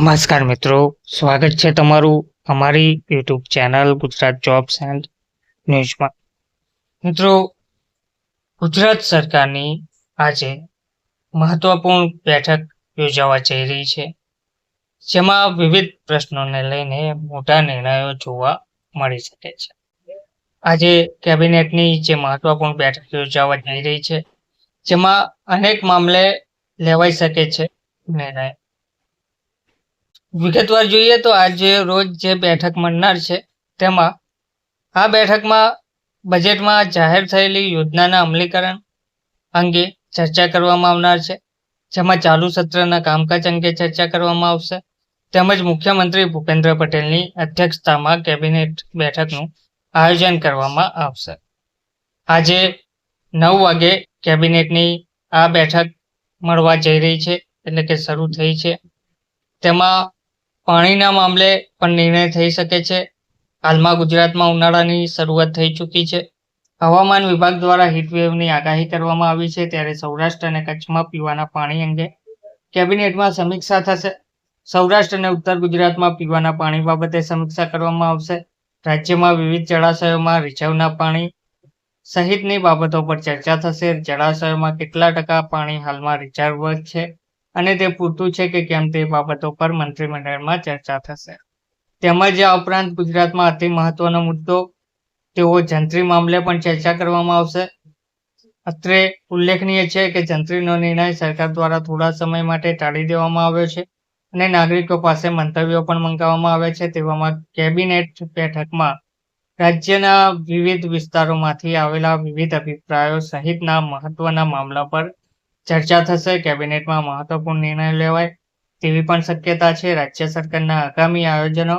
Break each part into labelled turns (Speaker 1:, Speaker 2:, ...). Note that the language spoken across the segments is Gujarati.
Speaker 1: નમસ્કાર મિત્રો, સ્વાગત છે તમારું અમારી YouTube channel Gujarat jobs and ન્યૂઝમાં. મિત્રો, ગુજરાત સરકારની આજે મહત્વપૂર્ણ બેઠક યોજાવા જઈ રહી છે, જેમાં વિવિધ પ્રશ્નોને લઈને મોટા નિર્ણયો જોવા મળી શકે છે. આજે કેબિનેટની જે મહત્વપૂર્ણ બેઠક યોજાવા જઈ રહી છે, જેમાં અનેક મામલે લેવાઈ શકે છે નિર્ણય. વિગતવાર જોઈએ તો આજે રોજ જે બેઠક મળનાર છે, તેમાં આ બેઠકમાં બજેટમાં જાહેર થયેલી યોજનાના અમલીકરણ અંગે ચર્ચા કરવામાં આવનાર છે. જેમાં ચાલુ સત્રના કામકાજ અંગે ચર્ચા કરવામાં આવશે. તેમજ મુખ્યમંત્રી ભૂપેન્દ્ર પટેલની અધ્યક્ષતામાં કેબિનેટ બેઠકનું આયોજન કરવામાં આવશે. આજે નવ વાગે કેબિનેટની આ બેઠક મળવા જઈ રહી છે, એટલે કે શરૂ થઈ છે. તેમાં પાણીના મામલે પણ નિર્ણય થઈ શકે છે. હાલમાં ગુજરાતમાં ઉનાળાની શરૂઆત થઈ ચૂકી છે. હવામાન વિભાગ દ્વારા હીટવેવની આગાહી કરવામાં આવી છે ત્યારે સૌરાષ્ટ્ર અને કચ્છમાં પીવાના પાણી અંગે કેબિનેટમાં સમીક્ષા થશે. સૌરાષ્ટ્ર અને ઉત્તર ગુજરાતમાં પીવાના પાણી બાબતે સમીક્ષા કરવામાં આવશે. રાજ્યમાં વિવિધ જળાશયોમાં રિઝર્વના પાણી સહિતની બાબતો પર ચર્ચા થશે. જળાશયોમાં કેટલા ટકા પાણી હાલમાં રિઝર્વ છે? અને તે પૂરતું છે કે કેમ તે બાબતો પર મંત્રીમંડળમાં ચર્ચા થશે. તેમજ આ ઉપરાંત ગુજરાતમાં અતિ મહત્વનો મુદ્દો તેઓ જંત્રી મામલે પણ ચર્ચા કરવામાં આવશે. અત્રે ઉલ્લેખનીય છે કે જંત્રીનો નિર્ણય સરકાર દ્વારા થોડા સમય માટે ટાળી દેવામાં આવ્યો છે અને નાગરિકો પાસે મંતવ્યો પણ મંગાવવામાં આવે છે તેવામાં કેબિનેટ બેઠકમાં રાજ્યના વિવિધ વિસ્તારોમાંથી આવેલા વિવિધ અભિપ્રાયો સહિતના મહત્વના મામલા પર ચર્ચા થશે, કેબિનેટમાં મહત્વપૂર્ણ નિર્ણય લેવાય તેવી પણ શક્યતા છે. રાજ્ય સરકારના આગામી આયોજનો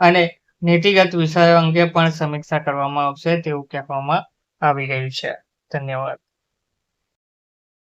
Speaker 1: અને નીતિગત વિષયો અંગે પણ સમીક્ષા કરવામાં આવશે તેવું કહેવામાં આવી રહ્યું છે. ધન્યવાદ.